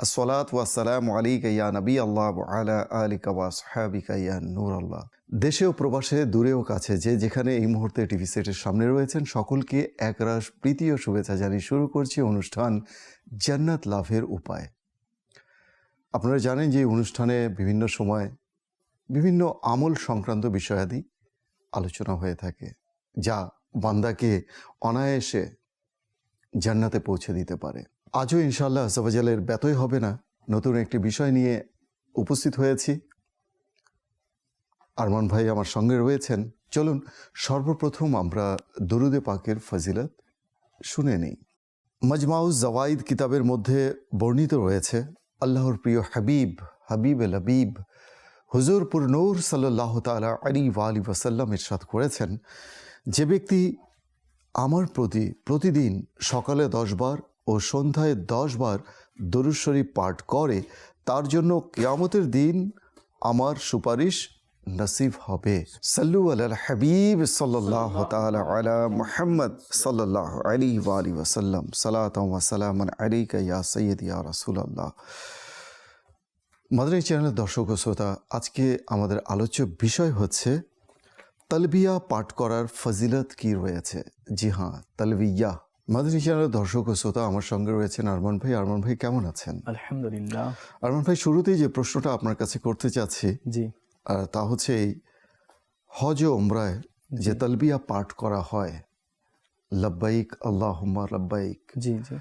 আসসালাত আল্লাহ আলা আল্লাহ দেশে ও প্রবাসে দূরেও কাছে যে যেখানে এই মুহূর্তে টিভি সেটের সামনে রয়েছেন, সকলকে একরাশ প্রীতি ও শুভেচ্ছা জানিয়ে শুরু করছি অনুষ্ঠান জান্নাত লাভের উপায়। আপনারা জানেন যে অনুষ্ঠানে বিভিন্ন সময় বিভিন্ন আমল সংক্রান্ত বিষয়াদি আলোচনা হয়ে থাকে, যা বান্দাকে অনায়াসে জান্নাতে পৌঁছে দিতে পারে। আজও ইনশাল্লাহ আসাবাজালের ব্যতই হবে না। নতুন একটি বিষয় নিয়ে উপস্থিত হয়েছি। আরমান ভাই আমার সঙ্গে রয়েছেন। চলুন, সর্বপ্রথম আমরা দরুদে পাকের ফজিলত শুনে নিই। মজমাউজ জওয়াইদ কিতাবের মধ্যে বর্ণিত রয়েছে, আল্লাহর প্রিয় হাবিব হাবিব এল হাবিব হুজুর পুরনূর সাল্লাহ তালা আলী ওয়ালি ওয়াসাল্লাম ইরশাদ করেছেন, যে ব্যক্তি আমার প্রতি প্রতিদিন সকালে দশবার ও সন্ধ্যায় দশবার দরুদ শরীফ পাঠ করে, তার জন্য কেয়ামতের দিন আমার সুপারিশ নসিব হবে। সাল্লু আল হাবিব সাল্লাহ আলা মুহাম্মদ সাল্লাহ আলী ওয়ালি ওয়াসাল্লাম। সালাত ওয়াসালাম আলিকা ইয়া সৈয়দ ইয়া রাসূলুল্লাহ। মাদানী চ্যানেলের দর্শক ও শ্রোতা, আজকে আমাদের আলোচ্য বিষয় হচ্ছে, তলবিয়া পাঠ করার ফজিলত কি রয়েছে? জি হ্যাঁ তলবিয়া। মাদানী চ্যানেলের দর্শক ও শ্রোতা আমার সঙ্গে রয়েছেন আরমান ভাই। আরমান ভাই কেমন আছেন? আলহামদুলিল্লাহ। আরমান ভাই শুরুতেই যে প্রশ্নটা আপনার কাছে করতে চাচ্ছি জি। তা হচ্ছে এই হজ ও উমরায় যে তলবিয়া পাঠ করা হয় লব্বাইক আল্লাহুম্মা লব্বাইক। জি জি।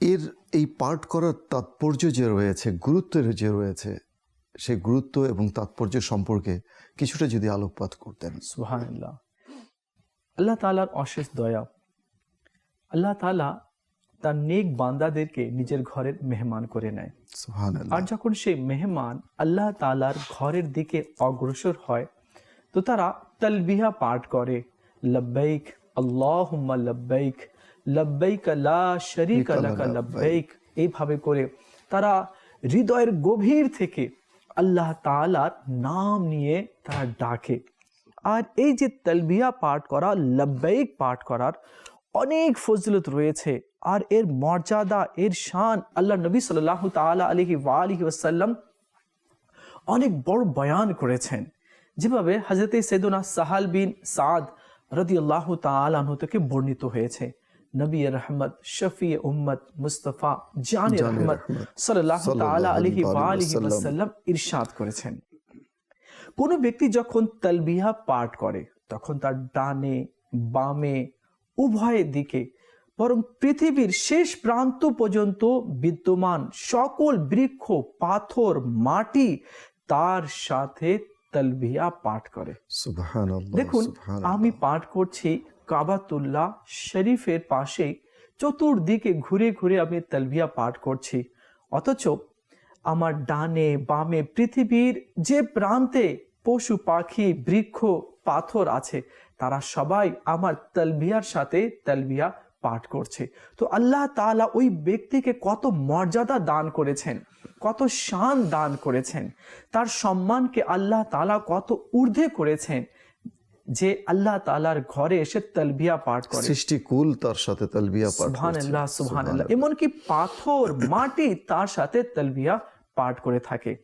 এর এই পাঠ করার তাৎপর্য যে রয়েছে গুরুত্বের যে রয়েছে সেই গুরুত্ব এবং তাৎপর্য সম্পর্কে কিছুটা যদি আলোকপাত করতেন। সুবহানাল্লাহ। আল্লাহ তাআলার অশেষ দয়া আল্লাহ তাআলা তার নেক বান্দাদেরকে নিজের ঘরের মেহমান করে নেয়। আর যখন সেই মেহমান আল্লাহ তাআলার ঘরের দিকে অগ্রসর হয় তো তারা তালবিহা পাঠ করে লব্বাইক আল্লাহুম্মা লব্বাইক লব্বাইক লা শরীকা লাকা লব্বাইক। এইভাবে করে তারা হৃদয়ের গভীর থেকে আল্লাহ তাআলার নাম নিয়ে তারা ডাকে। আর এই যে তালবিয়া পাঠ করা লব্বাইক পাঠ করার অনেক ফজিলত রয়েছে আর এর মর্যাদা এর শান আল্লাহ নবী আলাইহি ওয়া আলিহি ওয়াসাল্লাম অনেক বড় বয়ান করেছেন। যেভাবে হজরত সৈদুনা সাহাল বিন সাদ রদিয়াল্লাহু তাআলাহু থেকে বর্ণিত হয়েছে। নবী রহমত শফি উম্মত মুস্তফা জান রহমত আলাইহি ওয়া আলিহি ওয়াসাল্লাম ইরশাদ করেছেন। কোনো ব্যক্তি যখন তালবিহা পাঠ করে তখন তার ডানে বামে উভয় দিকে বরং পৃথিবীর শেষ প্রান্ত পর্যন্ত বিদ্যমান সকল বৃক্ষ পাথর মাটি তার সাথে তালবিয়া পাঠ করে। দেখুন আমি পাঠ করছি কাবাতুল্লাহ শরীফের পাশে চতুর্দিকে ঘুরে ঘুরে আমি তালবিয়া পাঠ করছি। অথচ আমার ডানে বামে পৃথিবীর যে প্রান্তে পশু পাখি বৃক্ষ পাথর আছে তারা সবাই আমার তালবিয়ার সাথে তালবিয়া পাঠ করছে। তো আল্লাহ তালা ওই ব্যক্তিকে কত মর্যাদা দান করেছেন কত শান দান করেছেন তার সম্মানকে আল্লাহ তালা কত ঊর্ধ্বে করেছেন যে আল্লাহ তালার ঘরে এসে তালবিয়া পাঠ করে। সৃষ্টিকুল তার সাথে তলবিয়া পাঠ। সুবহানাল্লাহ। সুবহানাল্লাহ। এমনকি পাথর মাটি তার সাথে তালবিয়া পাঠ করে থাকে।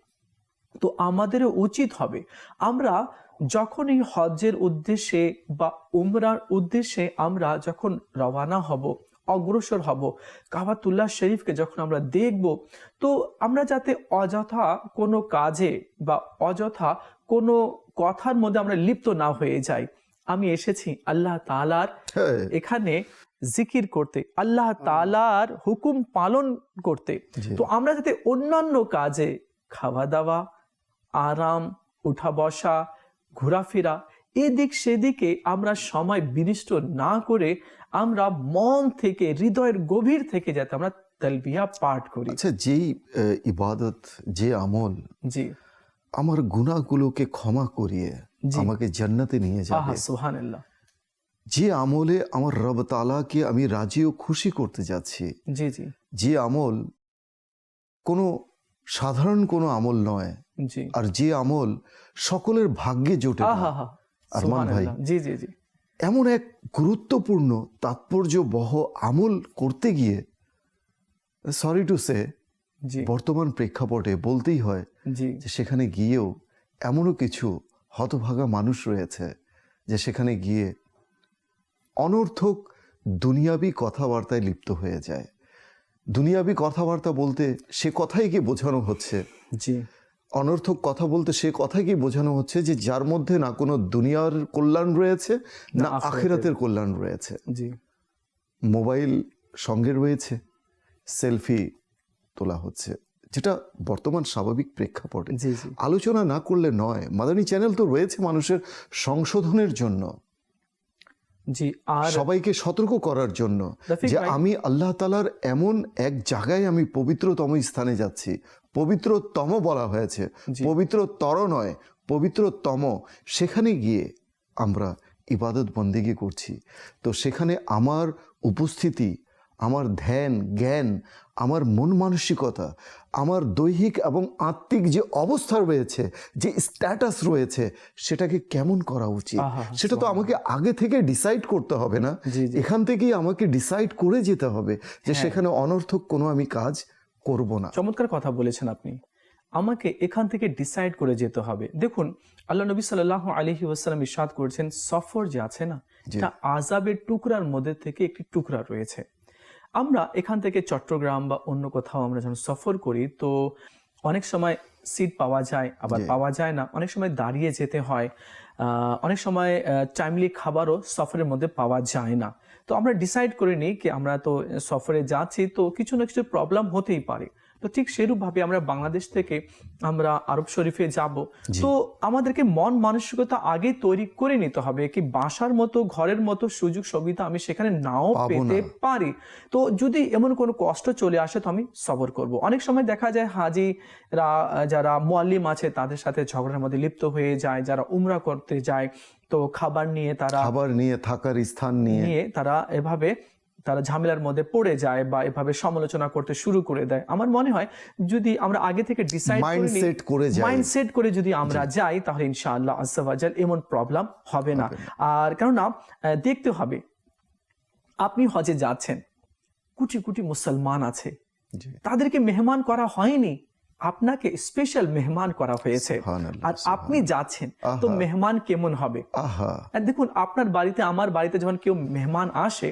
তো আমাদেরও উচিত হবে। আমরা যখন এই হজ্জের উদ্দেশ্যে বা উমরার উদ্দেশ্যে আমরা যখন রওয়ানা হব অগ্রসর হব কাবাতুল্লাহ শরীফকে যখন আমরা দেখব তো আমরা যাতে অযথা কোনো কাজে বা অযথা কোনো কথার মধ্যে আমরা লিপ্ত না হয়ে যাই। আমি এসেছি আল্লাহ তাআলার হ্যাঁ, এখানে জিকির করতে আল্লাহ তালার হুকুম পালন করতে। তো আমরা যাতে অন্যান্য কাজে খাওয়া দাওয়া আরাম উঠা বসা ঘোরাফেরা এদিক সেদিকে আমরা সময় বিনিষ্ট না করে আমরা মন থেকে হৃদয়ের গভীর থেকে যাতে আমরা তালবিয়া পাঠ করি। আচ্ছা যেই ইবাদত যে আমল জি। আমার গুনাহগুলোকে ক্ষমা করিয়ে। আমাকে জান্নাতে নিয়ে যাবে। সুবহানাল্লাহ। যে আমলে আমার রব তালাকে আমি রাজি ও খুশি করতে যাচ্ছি জি জি। যে আমল কোনো সাধারণ কোনো আমল নয় আর যে আমল সকলের ভাগ্যে জোটে আরমান ভাই। জি জি জি। এমন এক গুরুত্বপূর্ণ তাৎপর্য বহ আমল করতে গিয়ে সরি টু সে বর্তমান প্রেক্ষাপটে বলতেই হয় যে সেখানে গিয়েও এমনও কিছু হতভাগা মানুষ রয়েছে যে সেখানে গিয়ে অনর্থক দুনিয়াবি কথাবার্তায় লিপ্ত হয়ে যায়। দুনিয়াবি কথাবার্তা বলতে সে কথাই কি বোঝানো হচ্ছে? জি। অনর্থক কথা বলতে সে কথাই কি বোঝানো হচ্ছে যে যার মধ্যে না কোনো দুনিয়ার কল্যাণ রয়েছে না আখিরাতের। কল্যাণ রয়েছে। জি। মোবাইল সঙ্গে রয়েছে সেলফি তোলা হচ্ছে যেটা বর্তমান স্বাভাবিক প্রেক্ষাপটে। আলোচনা না করলে নয় মাদানী চ্যানেল তো রয়েছে মানুষের সংশোধনের জন্য। জি আর সবাইকে সতর্ক করার জন্য যে আমি আল্লাহ তালার এমন এক জায়গায় আমি পবিত্রতম স্থানে যাচ্ছি। পবিত্রতম বলা হয়েছে। পবিত্র পবিত্রতর নয় পবিত্রতম। সেখানে গিয়ে আমরা ইবাদত বন্দিগি করছি। তো সেখানে আমার উপস্থিতি আমার ধ্যান জ্ঞান আমার মন মানসিকতা আমার দৈহিক এবং আত্মিক যে অবস্থা রয়েছে যে স্ট্যাটাস রয়েছে সেটাকে কেমন করা উচিত? সেটা তো আমাকে আগে থেকে ডিসাইড করতে হবে না। এখান থেকেই আমাকে ডিসাইড করে যেতে হবে যে সেখানে অনর্থক কোনো আমি কাজ করব না। চমৎকার কথা বলেছেন আপনি। আমাকে এখান থেকে ডিসাইড করে যেতে হবে। দেখুন আল্লাহ নবী সাল্লাহ আলহি ওয়াসাল্লাম ইসাদ করেছেন সফর যে আছে না এটা আজাবের টুকরার মধ্যে থেকে একটি টুকরা রয়েছে। আমরা এখান থেকে চট্টগ্রাম বা অন্য কোথাও আমরা যখন সফর করি তো অনেক সময় সিট পাওয়া যায় আবার পাওয়া যায় না। অনেক সময় দাঁড়িয়ে যেতে হয়। অনেক সময় টাইমলি খাবারও সফরের মধ্যে পাওয়া যায় না। তো আমরা ডিসাইড করে নিই কি আমরা তো সফরে যাচ্ছি তো কিছু না কিছু প্রবলেম হতেই পারে। তো ঠিক সেরূপ ভাবে আমরা বাংলাদেশ থেকে আমরা আরব শরীফে যাব। তো আমাদেরকে মন মানসিকতা আগে তৈরি করে নিতে হবে কি বাসার মতো ঘরের মতো সুযোগ সুবিধা আমি সেখানে নাও পেতে পারি। তো যদি এমন কোনো কষ্ট চলে আসে তো আমি সবর করব। অনেক সময় দেখা যায় হাজিরা যারা মোয়াল্লিম আছে তাদের সাথে ঝগড়ার মধ্যে লিপ্ত হয়ে যায় যারা উমরা করতে যায় তো খাবার নিয়ে তারা খাবার নিয়ে থাকার স্থান নিয়ে তারা এভাবে তারা ঝামেলার মধ্যে পড়ে যায় বা এভাবে সমালোচনা করতে শুরু করে দেয়। আমার মনে হয় যদি আমরা আগে থেকে ডিসাইড মাইন্ড সেট করে যাই মাইন্ডসেট করে যদি আমরা যাই তাহলে ইনশাআল্লাহ আজ্জাওয়াজাল এমন প্রবলেম হবে না। আর কেননা আহ, দেখতে হবে আপনি হজে যাচ্ছেন কোটি কোটি মুসলমান আছে। তাদেরকে মেহমান করা হয়নি আপনাকে স্পেশাল মেহমান করা হয়েছে। আর আপনি যাচ্ছেন তো মেহমান কেমন হবে? দেখুন আপনার বাড়িতে আমার বাড়িতে যখন কেউ মেহমান আসে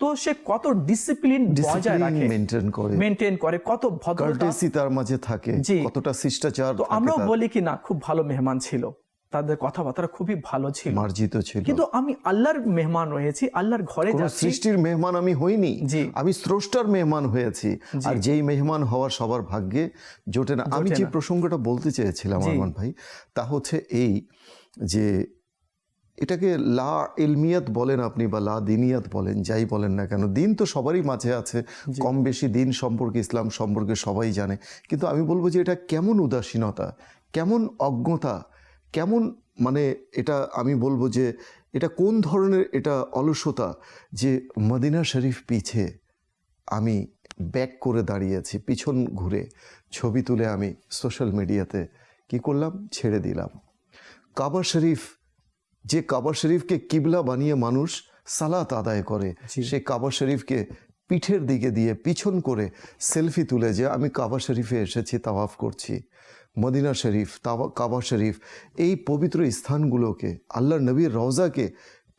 তো সে কত ডিসিপ্লিন বজায় রাখে মেনটেন করে। মেনটেন করে কত ভদ্রতা। তার মাঝে থাকে কতটা শিষ্টাচার তো আমরাও বলি কি না খুব ভালো মেহমান ছিল। তাদের কথাবার্তা খুবই ভালো ছিল। মার্জিত ছিল। কিন্তু আমি আল্লাহর মেহমান রয়েছি আল্লাহর ঘরে কোন যাচ্ছি। সৃষ্টির মেহমান আমি হইনি। আমি স্রষ্টার মেহমান হয়েছি। আর যেই মেহমান হওয়ার সবার ভাগ্যে জোটে না। আমি যে প্রসঙ্গটা বলতে চেয়েছিলাম। আরমান ভাই তা হচ্ছে এই যে এটাকে লা ইলমিয়াত বলেন আপনি বা লা দিনিয়াত বলেন যাই বলেন না কেন দিন তো সবারই মাঝে আছে। কম বেশি দিন সম্পর্কে ইসলাম সম্পর্কে সবাই জানে। কিন্তু আমি বলব যে এটা কেমন উদাসীনতা কেমন অজ্ঞতা কেমন মানে এটা আমি বলব যে এটা কোন ধরনের এটা অলসতা যে মদিনা শরীফ পিছে আমি ব্যাক করে দাঁড়িয়েছি পিছন ঘুরে ছবি তুলে আমি সোশ্যাল মিডিয়াতে কি করলাম? ছেড়ে দিলাম। কাবা শরীফ যে কাবা শরীফকে কিবলা বানিয়ে মানুষ সালাত আদায় করে সেই কাবা শরীফকে পিঠের দিকে দিয়ে পিছন করে সেলফি তুলে যে আমি কাবা শরীফে এসেছি তাওয়াফ করছি। মদিনা শরীফ তাওয়া কাবা শরীফ এই পবিত্র স্থানগুলোকে আল্লাহ নবীর রওজাকে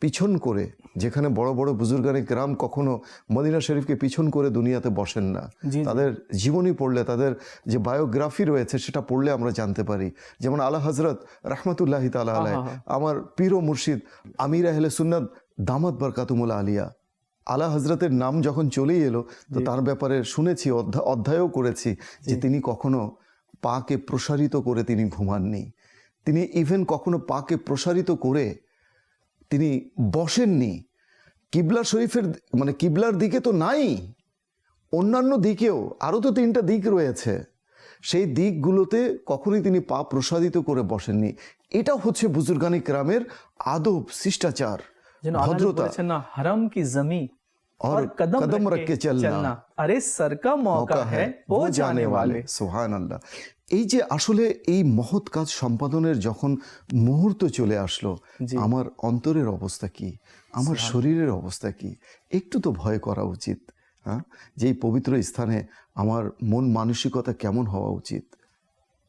পিছন করে যেখানে বড় বড় বুজুর্গানে গ্রাম কখনো মদিনা শরীফকে পিছন করে দুনিয়াতে বসেন না। তাদের জীবনী পড়লে তাদের যে বায়োগ্রাফি রয়েছে সেটা পড়লে আমরা জানতে পারি। যেমন আলা হজরত রহমতুল্লাহি তালা আলাই আমার পীর ও মুর্শিদ আমির আহলে সুন্নাত দামাত বরকাতুমুল আলিয়া। আলা হজরতের নাম যখন চলেই এলো তো তার ব্যাপারে শুনেছি অধ্যা- অধ্যায়ও করেছি যে তিনি কখনো পাকে প্রসারিত করে তিনি ঘুমাননি। তিনি ইভেন কখনো পাকে প্রসারিত করে তিনি বসেননি কিবলা শরীফের মানে কিবলার দিকে তো নাই অন্যান্য দিকেও আরও তো তিনটা দিক রয়েছে সেই দিকগুলোতে কখনোই তিনি পা প্রসাদিত করে বসেননি এটা হচ্ছে বুজুর্গানি গ্রামের আদব শিষ্টাচার যেন আল্লাহ ভদ্রতা বলেছেন না হারাম কি জমি और कदम रख के चलना আরে সর কা মৌকা হ্যায় ও জানে ওয়ালে সুহান আল্লাহ এই যে আসলে এই মহৎ কাজ সম্পাদনের যখন মুহূর্ত চলে আসলো আমার অন্তরের অবস্থা কি? আমার শরীরের অবস্থা কি? একটু তো ভয় করা উচিত হ্যাঁ? যে এই পবিত্র স্থানে আমার মন মানসিকতা কেমন হওয়া উচিত?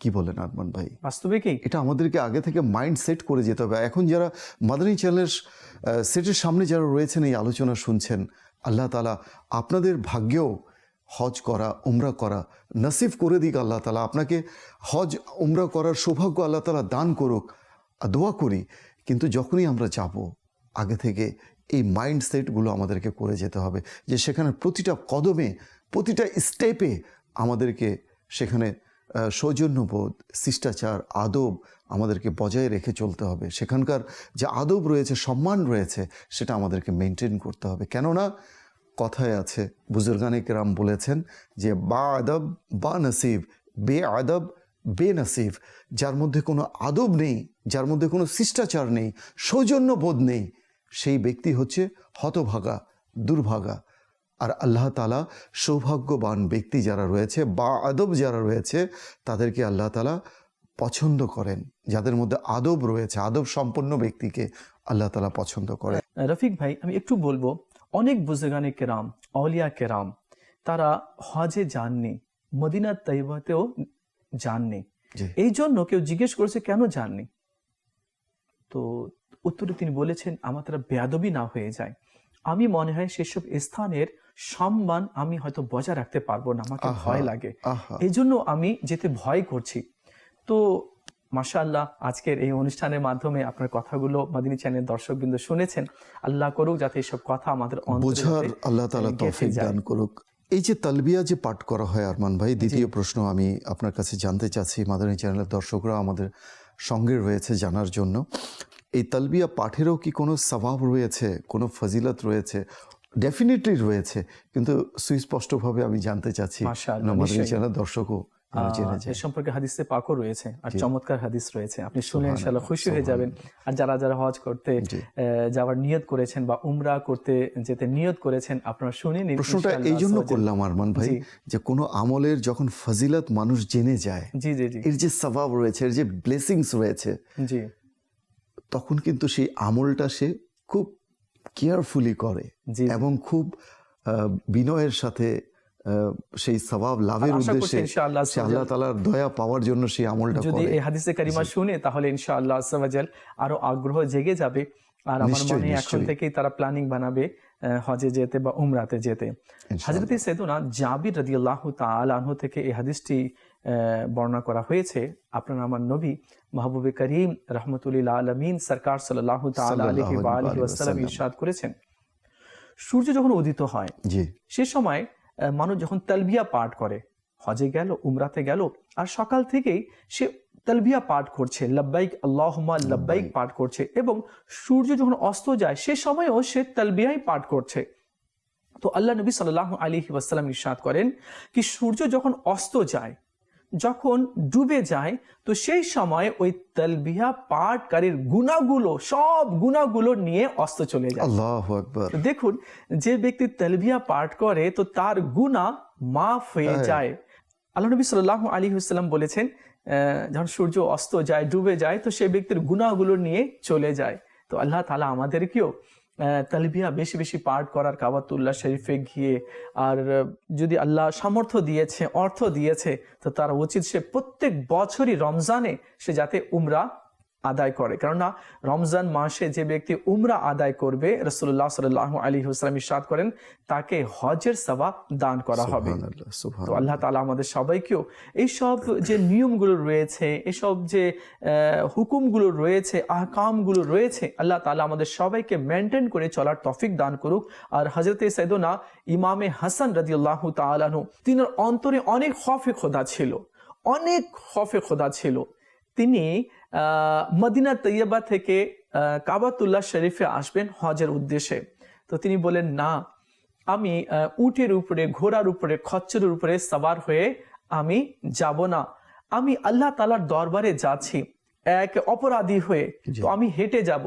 কি বলেন আরমান ভাই? বাস্তবে কি? এটা আমাদেরকে আগে থেকে মাইন্ড সেট করে যেতে হবে। এখন যারা মাদানী চ্যানেলের সেটের সামনে যারা রয়েছেন এই আলোচনা শুনছেন আল্লাহ তালা আপনাদের ভাগ্যেও হজ করা, উমরা করা নসিব করে দিক আল্লাহ তালা। আপনাকে হজ, উমরা করার সৌভাগ্য আল্লাহ তালা দান করুক দোয়া করি। কিন্তু যখনই আমরা যাব, আগে থেকে এই মাইন্ড সেটগুলো আমাদেরকে করে যেতে হবে যে সেখানে প্রতিটা কদমে, প্রতিটা স্টেপে আমাদেরকে সেখানে সৌজন্যবোধ, শিষ্টাচার, আদব আমাদেরকে বজায় রেখে চলতে হবে। সেখানকার যে আদব রয়েছে, সম্মান রয়েছে, সেটা আমাদেরকে মেনটেন করতে হবে। কেননা কথায় আছে। বুজুর্গানে কেরাম বলেছেন যে বা আদব বা নসিব বে আদব বে নসিব যার মধ্যে কোনো আদব নেই, যার মধ্যে কোনো শিষ্টাচার নেই, সৌজন্যবোধ নেই, সেই ব্যক্তি হচ্ছে হতভাগা, দুর্ভাগা। আর আল্লাহ তালা সৌভাগ্যবান ব্যক্তি যারা রয়েছে বা আদব যারা রয়েছে, তাদেরকে আল্লাহ তালা পছন্দ করেন। যাদের মধ্যে আদব রয়েছে আদব সম্পন্ন ব্যক্তিকে আল্লাহ তালা পছন্দ করেন। রফিক ভাই, আমি একটু বলব অনেক বুজগানে কেরাম অলিয়া কেরাম তারা হজে যাননি মদিনা তৈবাতেও যাননি। এই জন্য কেউ জিজ্ঞেস করেছে কেন যাননি? তো উত্তরে তিনি বলেছেন আমার তারা বেয়াদবি না হয়ে যায়। আমি মনে হয় সেসব স্থানের সম্মান আমি হয়তো বজায় রাখতে পারব না আমাকে ভয় লাগে। এই জন্য আমি যেতে ভয় করছি। তো মাশাআল্লাহ আজকের এই অনুষ্ঠানের মাধ্যমে আপনার কথাগুলো মাদিনী চ্যানেল দর্শকবৃন্দ শুনেছেন। আল্লাহ করুক যাতে এইসব কথা আমাদের বোঝার আল্লাহ তালা তৌফিক দান করুক। এই যে তালবিয়া যে পাঠ করা হয় আরমান ভাই দ্বিতীয় প্রশ্ন আমি আপনার কাছে জানতে চাচ্ছি। মাদানী চ্যানেলের দর্শকরা আমাদের সঙ্গে রয়েছে জানার জন্য। এই তালবিয়া পাঠেরও কি কোনো স্বভাব রয়েছে কোনো ফজিলত রয়েছে? ডেফিনেটলি রয়েছে কিন্তু সুস্পষ্টভাবে আমি জানতে চাচ্ছি। মাদানী। চ্যানেলের দর্শকও এ সম্পর্কে হাদিসে পাকও রয়েছে আর চমৎকার হাদিস রয়েছে। আপনি শুনে ইনশাআল্লাহ খুশি হয়ে যাবেন। আর যারা যারা হজ করতে যাওয়ার নিয়ত করেছেন বা উমরা করতে যেতে নিয়ত করেছেন আপনারা শুনে নিন প্রশ্নটা এই জন্য করলাম আরমান ভাই যে কোনো আমলের যখন ফজিলত মানুষ জেনে যায় জি জি জি। এর যে স্বভাব রয়েছে এর যে ব্লেসিংস রয়েছে জি। তখন কিন্তু সেই আমলটা সে খুব কেয়ারফুলি করে এবং খুব বিনয়ের সাথে সেই স্বভাব লাভের উদ্দেশ্যে সে আল্লাহ তালার দয়া পাওয়ার জন্য সেই আমলটা যদি এই হাদিসে কারিমা শুনে তাহলে ইনশাআল্লাহ আসাল আরও আগ্রহ জেগে যাবে। আর আমার মনে এখন থেকেই তারা প্ল্যানিং বানাবে হজে যেতে বা উমরাতে যেতে। হাজরত সেদুনা জাবির রাদিয়াল্লাহ তাআলা আনহু থেকে এই হাদিসটি বর্ণনা করা হয়েছে। আপনার আমার নবী মাহবুবে করিম রহমতুল্লাহ আলমিন সরকার সাল্লাহ ওয়া ইরশাদ করেছেন। সূর্য যখন উদিত হয় সে সময় মানুষ যখন তালবিয়া পাঠ করে হজে গেল উমরাতে গেল আর সকাল থেকেই সে তালবিয়া পাঠ করছে লব্বাইক আল্লাহমা লব্বাইক পাঠ করছে এবং সূর্য যখন অস্ত যায় সে সময়ও সে তালবিয়াই পাঠ করছে। তো আল্লাহ নবী সাল্লাহ আলী ওয়াসাল্লাম ইসাদ করেন কি সূর্য যখন অস্ত যায় যখন ডুবে যায় তো সেই সময় ওই তালবিয়া পাঠকারীর গুণাগুলো সব গুণাগুলো নিয়ে অস্ত চলে যায়। আল্লাহ আকবর। দেখুন যে ব্যক্তি তেলবিয়া পাঠ করে তো তার গুণা মাফ হয়ে হ্যাঁ। যায়। আল্লাহ নবী সাল্লাহ আলী হুসাল্লাম বলেছেন আহ, যখন সূর্য অস্ত যায় ডুবে যায় তো সেই ব্যক্তির গুণাগুলো নিয়ে চলে যায়। তো আল্লাহ তালা আমাদেরকেও তালবিয়া বেশি বেশি পাঠ করার কাবাতুল্লাহ শরীফে গিয়ে আর যদি আল্লাহ সামর্থ্য দিয়েছে, অর্থ দিয়েছে, তো তার উচিত সে প্রত্যেক বছরই রমজানে সে যাতে উমরা আদায় করে। কেননা রমজান মাসে যে ব্যক্তি উমরা আদায় করবে রসুল্লাহ সাল্লাহ আলী হুসলাম ইসাদ করেন তাকে হজের সবাব দান করা হবে। তো আল্লাহ তালা আমাদের সবাইকেও এইসব যে নিয়মগুলো রয়েছে এসব যে হুকুমগুলো রয়েছে আহকামগুলো রয়েছে আল্লাহ তালা আমাদের সবাইকে মেনটেন করে চলার তফিক দান করুক। আর হজরত সৈদনা ইমামে হাসান রাদিউল্লাহ তালানু তিনার অন্তরে অনেক হফে খোদা ছিল অনেক হফে খোদা ছিল। তিনি মদিনা তৈয়বা থেকে কাবাতুল্লাহ শরীফে আসবেন হজের উদ্দেশ্যে। তো তিনি বলেন না আমি উটের উপরে ঘোড়ার উপরে খচ্চরের উপরে সবার হয়ে আমি যাব না। আমি আল্লাহ তালার দরবারে যাচ্ছি এক অপরাধী হয়ে। তো আমি হেঁটে যাব।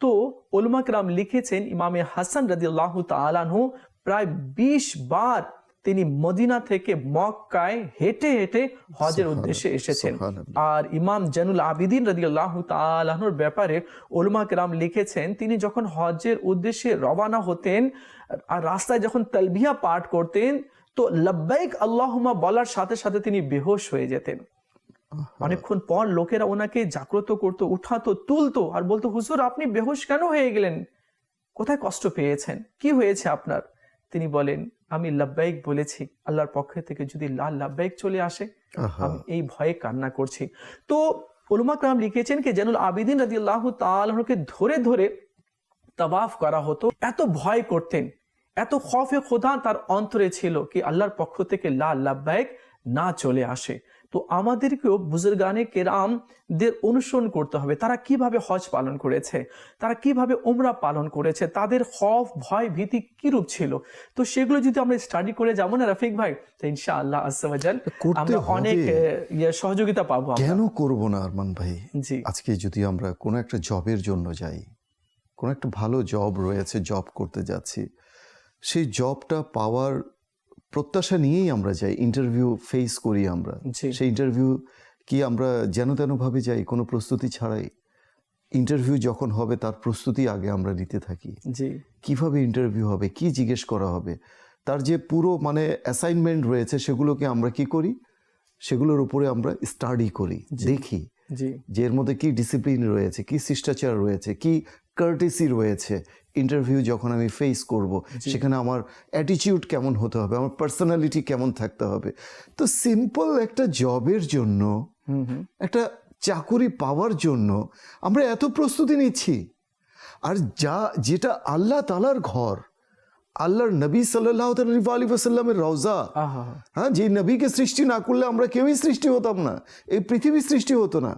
তো ওলমাকরাম লিখেছেন ইমামে হাসান রাদিয়াল্লাহ তালানহু প্রায় বিশ বার তিনি মদিনা থেকে মক্কায় হেঁটে হেঁটে হজের উদ্দেশ্যে এসেছেন। আর ইমাম জানুল আবিদিন রাদিয়াল্লাহ তালাহর ব্যাপারে ওলমা কেরাম লিখেছেন তিনি যখন হজের উদ্দেশ্যে রওনা হতেন আর রাস্তায় যখন তালবিয়া পাঠ করতেন তো লব্বাইক আল্লাহমা বলার সাথে সাথে তিনি বেহোশ হয়ে যেতেন। অনেকক্ষণ পর লোকেরা ওনাকে জাগ্রত করতো উঠাতো তুলতো আর বলতো হুজুর আপনি বেহোশ কেন হয়ে গেলেন? কোথায় কষ্ট পেয়েছেন? কি হয়েছে আপনার? তিনি বলেন আমি লাব্বাইক বলেছি আল্লাহর পক্ষ থেকে যদি লাল লাব্বাইক চলে আসে আমি এই ভয়ে কান্না করছি। তো ওলুমা কালাম লিখেছেন কি জানুল আবিদিন রাজি আল্লাহ তালকে ধরে ধরে তবাফ করা হতো। এত ভয় করতেন। এত খফে খোদা তার অন্তরে ছিল কি আল্লাহর পক্ষ থেকে লা লাব্বাইক না চলে আসে। তো আমাদেরকেও বুজুর্গানে কেরামদের অনুসরণ করতে হবে। তারা কীভাবে হজ পালন করেছে? তারা কীভাবে উমরা পালন করেছে? তাদের খফ ভয় ভীতি কিরূপ ছিল? তো সেগুলো যদি আমরা স্টাডি করে যাব না রফিক ভাই ইনশাআল্লাহ আল্লাহ আমরা অনেক ইয়ে সহযোগিতা পাবো। কেন করব না আরমান ভাই? জি। আজকে যদি আমরা কোনো একটা জবের জন্য যাই কোনো একটা ভালো জব রয়েছে জব করতে যাচ্ছি সেই জবটা পাওয়ার প্রত্যাশা নিয়েই আমরা যাই ইন্টারভিউ ফেস করি আমরা। সেই ইন্টারভিউ কি আমরা যেন তেনভাবে যাই কোনো প্রস্তুতি ছাড়াই। ইন্টারভিউ যখন হবে তার প্রস্তুতি আগে আমরা নিতে থাকি। জি। কীভাবে ইন্টারভিউ হবে কি জিজ্ঞেস করা হবে? তার যে পুরো মানে অ্যাসাইনমেন্ট রয়েছে সেগুলোকে আমরা কি করি? সেগুলোর উপরে আমরা স্টাডি করি দেখি যে এর মধ্যে কি ডিসিপ্লিন রয়েছে কি শিষ্টাচার রয়েছে কি কার্টেসি রয়েছে। ইন্টারভিউ যখন আমি ফেস করব সেখানে আমার অ্যাটিটিউড কেমন হতে হবে আমার পার্সোনালিটি কেমন থাকতে হবে। তো সিম্পল একটা জবের জন্য একটা চাকুরি পাওয়ার জন্য আমরা এত প্রস্তুতি নিচ্ছি। আর যা যেটা আল্লাহ তালার ঘর আল্লাহর নবী সাল্লাহ আলী রওজা হ্যাঁ যে নবীকে সৃষ্টি না করলে আমরা কেউই সৃষ্টি হতাম না এই পৃথিবী সৃষ্টি হতো না।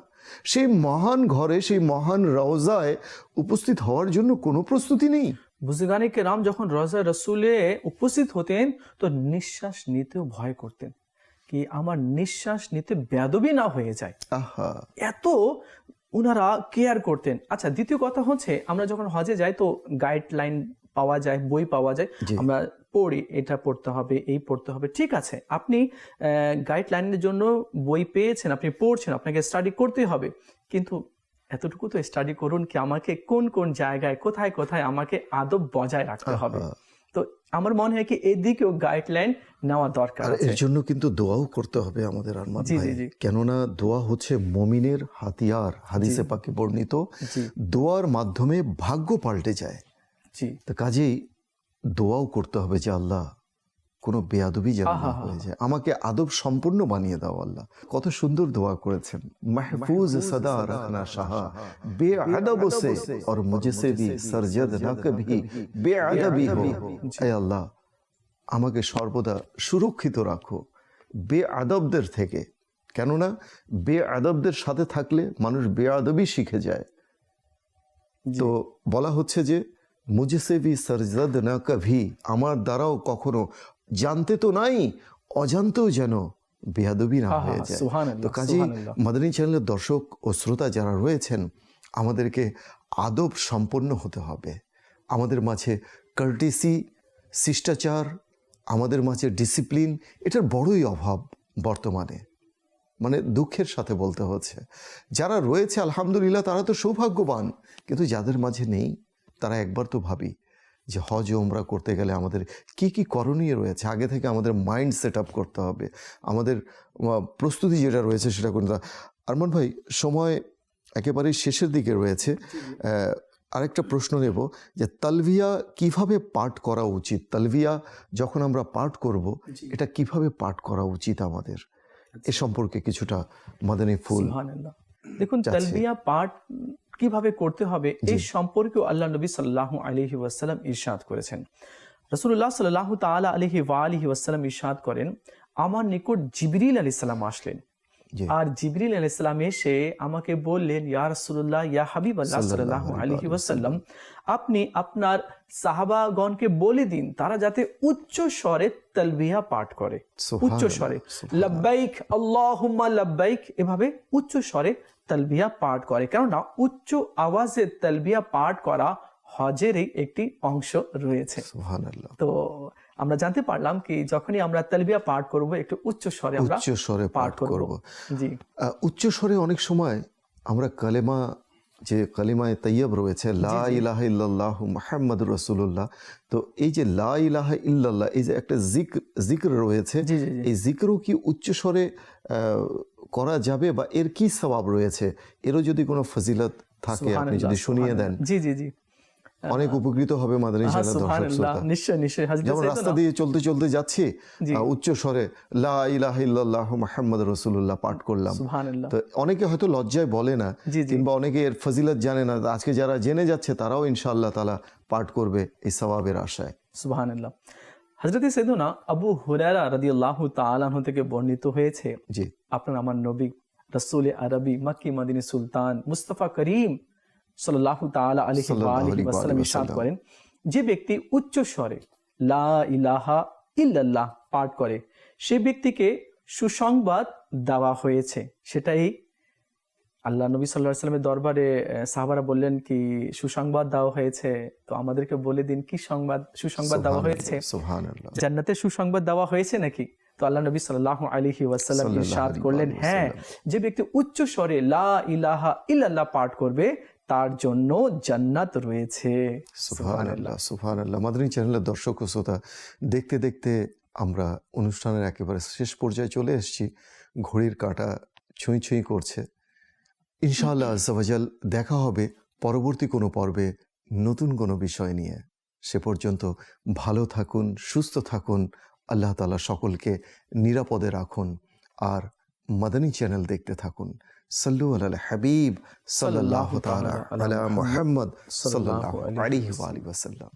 সেই মহান ঘরে সেই মহান রওজায় উপস্থিত হওয়ার জন্য কোনো প্রস্তুতি নেই। বুজগানে কেরাম যখন রজা রসুলে উপস্থিত হতেন তো নিঃশ্বাস নিতেও ভয় করতেন কি আমার নিঃশ্বাস নিতে বেদবি না হয়ে যায়। আহা। এত ওনারা কেয়ার করতেন। আচ্ছা দ্বিতীয় কথা হচ্ছে আমরা যখন হজে যাই তো গাইডলাইন পাওয়া যায় বই পাওয়া যায় আমরা পড়ি এটা পড়তে হবে এই পড়তে হবে। ঠিক আছে আপনি গাইডলাইনের জন্য বই পেয়েছেন আপনি পড়ছেন আপনাকে স্টাডি করতে হবে। কিন্তু এতটুকু তো স্টাডি করুন কি আমাকে কোন কোন জায়গায় কোথায় কোথায় আমাকে আদব বজায় রাখতে হবে। তো আমার মনে হয় কি এদিকেও গাইডলাইন নেওয়া দরকার এর জন্য কিন্তু দোয়াও করতে হবে আমাদের আরমান ভাই। কেননা দোয়া হচ্ছে মমিনের হাতিয়ার হাদিসে পাকে বর্ণিত। দোয়ার মাধ্যমে ভাগ্য পাল্টে যায়। জি। তো কাজেই দোয়াও করতে হবে যে আল্লাহ কোনো বেয়াদবি যেন হয়ে যায়। আমাকে আদব সম্পূর্ণ বানিয়ে দাও আল্লাহ। কত সুন্দর দোয়া করেছেন। মাহফুজ সদা রাখনা সাহা বেআদব সে আর মুঝে সে ভি সরজদ না কভি বেআদবি হো। হে আল্লাহ আমাকে সর্বদা সুরক্ষিত রাখো। বে আদবদের থেকে কেননা বে আদবদের সাথে থাকলে মানুষ বেআদবি শিখে যায়। তো বলা হচ্ছে যে মুঝসে ভি সরজদ না কভি আমার দ্বারাও কখনো জানতে তো নাই অজান্তেও যেন বেয়াদবি না হয়ে যায়। তো কাজেই। মাদানী চ্যানেলের দর্শক ও শ্রোতা যারা রয়েছেন আমাদেরকে আদব সম্পন্ন হতে হবে। আমাদের মাঝে কার্টিসি শিষ্টাচার আমাদের মাঝে ডিসিপ্লিন এটার বড়ই অভাব বর্তমানে। মানে দুঃখের সাথে বলতে হচ্ছে। যারা রয়েছে আলহামদুলিল্লাহ তারা তো সৌভাগ্যবান কিন্তু যাদের মাঝে নেই তারা একবার তো ভাবি যে হজ ওমরা করতে গেলে আমাদের কি কি করণীয় রয়েছে? আগে থেকে আমাদের মাইন্ড সেট আপ করতে হবে। আমাদের প্রস্তুতি যেটা রয়েছে সেটা করতে আরমান ভাই সময় একেবারেই শেষের দিকে রয়েছে। আরেকটা প্রশ্ন নেব যে তালভিয়া কীভাবে পাঠ করা উচিত? তালভিয়া যখন আমরা পাঠ করব এটা কীভাবে পাঠ করা উচিত আমাদের? এ সম্পর্কে কিছুটা মাদানী ফুল। দেখুন। তালবিয়া পাঠ কীভাবে করতে হবে এই সম্পর্কেও আল্লাহ নবী সাল্লাল্লাহু আলাইহি ওয়াসাল্লাম ইরশাদ করেছেন। রাসূলুল্লাহ সাল্লাল্লাহু তাআলা আলাইহি ওয়া আলিহি ওয়াসাল্লাম ইরশাদ করেন আমার নিকট জিবরিল আলাইহিস সালাম আসলেন আর জিবরিল আলাইহিস সালাম এসে আমাকে বললেন ইয়া রাসূলুল্লাহ ইয়া হাবিবাল্লাহ সাল্লাল্লাহু আলাইহি ওয়াসাল্লাম। আপনি আপনার সাহাবাগণকে বলে দিন তারা যাতে উচ্চ স্বরে তালবিয়া পাঠ করে। উচ্চ স্বরে লব্বাইক আল্লাহুম্মা লব্বাইক। এভাবে উচ্চ স্বরে তালবিয়া পাঠ করে। কেননা উচ্চ আওয়াজে তালবিয়া পাঠ করা হজেরই একটি অংশ রয়েছে। তো আমরা জানতে পারলাম কি যখনই আমরা তালবিয়া পাঠ করব একটু উচ্চ স্বরে আমরা উচ্চ স্বরে পাঠ করব। জি। উচ্চ স্বরে অনেক সময় আমরা কালেমা যে কালিমায় তৈয়ব রয়েছে লা ইলাহা ইল্লাল্লাহ মুহাম্মদ রসুল্লাহ তো এই যে লা ইলাহা ইল্লাল্লাহ এই যে একটা জিক জিক্র রয়েছে এই জিক্রও কি উচ্চ স্বরে আহ, করা যাবে বা এর কি স্বভাব রয়েছে? এরও যদি কোনো ফজিলত থাকে আপনি যদি শুনিয়ে দেন। জি জি জি। অনেক উপকৃত হবে মাদানী হ্যাঁ, চ্যানেল দর্শক শ্রোতা। নিশ্চয় নিশ্চয় যেমন রাস্তা দিয়ে চলতে চলতে যাচ্ছি উচ্চ স্বরে লা ইলাহা ইল্লাল্লাহ মুহাম্মদ রসুল্লাহ পাঠ করলাম। তো অনেকে হয়তো লজ্জায় বলে না। কিংবা অনেকে এর ফজিলত জানে না আজকে যারা জেনে যাচ্ছে তারাও ইনশাআল্লাহ পাঠ করবে এই সওয়াবের আশায়। সুবহানাল্লাহ। হজরত সেদুনা আবু রাদিয়াল্লাহু থেকে বর্ণিত হয়েছে জি। আপনার আমার নবী রসুল আরবি মক্কি মদিনী সুলতান মুস্তফা করিম আলিহি আলাইহি ওয়াসাল্লাম ইরশাদ ওয়াসাল্লাম। করেন যে ব্যক্তি উচ্চ স্বরে লা ইলাহা ইল্লাল্লাহ পাঠ করে সে ব্যক্তিকে সুসংবাদ দেওয়া হয়েছে। সেটাই আল্লাহ নবী সাল্লাহ সাল্লামের দরবারে সাহাবারা বললেন কি সুসংবাদ দেওয়া হয়েছে। তো আমাদেরকে বলে দিন কি সংবাদ সুসংবাদ দেওয়া হয়েছে? জান্নাতে সুসংবাদ দেওয়া হয়েছে নাকি? তো আল্লাহ নবী সাল্লাল্লাহু আলাইহি ওয়াসাল্লাম ইরশাদ করলেন হ্যাঁ যে ব্যক্তি উচ্চ স্বরে লা ইলাহা ইল্লাল্লাহ পাঠ করবে তার জন্য জান্নাত রয়েছে। সুবহানাল্লাহ সুবহানাল্লাহ। মাদানী চ্যানেলের দর্শক ও শ্রোতা দেখতে দেখতে আমরা অনুষ্ঠানের একেবারে শেষ পর্যায়ে চলে এসেছি। ঘড়ির কাঁটা ছুঁই ছুঁই করছে। ইনশাআল্লাহ আজাল দেখা হবে পরবর্তী কোনো পর্বে নতুন কোনো বিষয় নিয়ে। সে পর্যন্ত ভালো থাকুন সুস্থ থাকুন। আল্লাহ তালা সকলকে নিরাপদে রাখুন। আর মাদানী চ্যানেল দেখতে থাকুন। সাল্লু আল হাবিব সাল্লাহ তাআলা আলা মুহাম্মদ সাল্লাল্লাহু আলাইহি ওয়া আলিহি ওয়াসাল্লাম